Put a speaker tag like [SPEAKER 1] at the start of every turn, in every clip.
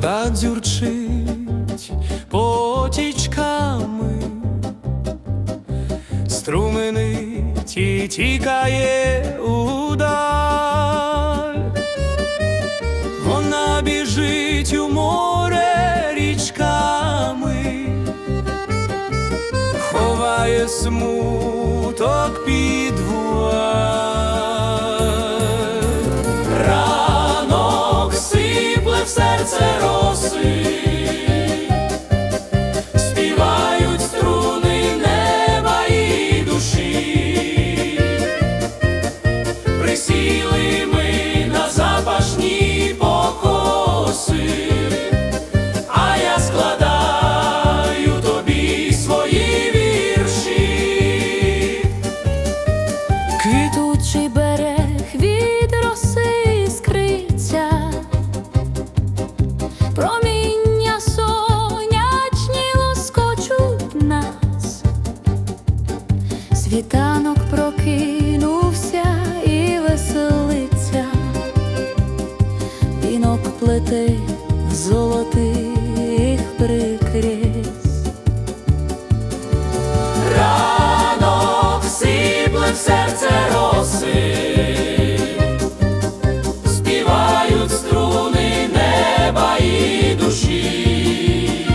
[SPEAKER 1] вода дзюрчить потічками, струменить ті тікає удаль, вона біжить у море річками, ховає смуток під серце роси. Співають струни неба і душі, присіли ми на запашні покоси, а я складаю тобі свої вірші.
[SPEAKER 2] Квітучий
[SPEAKER 1] серце роси, співають струни неба і душі,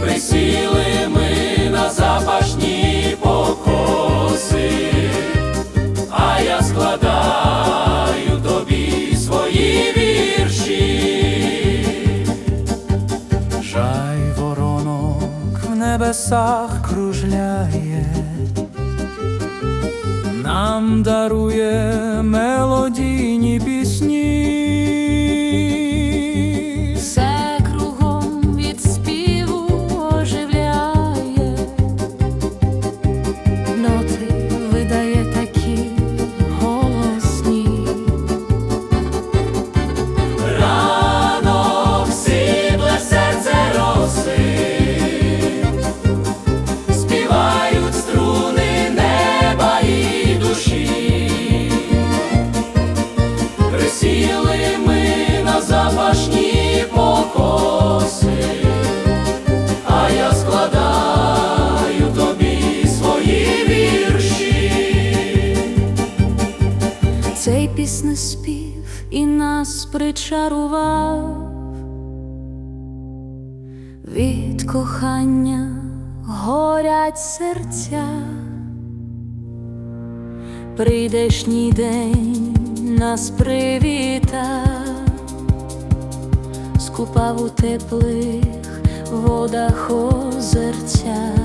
[SPEAKER 1] присіли ми на запашні покоси, а я складаю тобі свої вірші. Жай воронок в небесах кружляє, нам дарує мелодійні пісні.
[SPEAKER 2] Цей піснеспів і нас причарував. Від кохання горять серця, прийдешній день нас привіта, скупав у теплих водах озерця.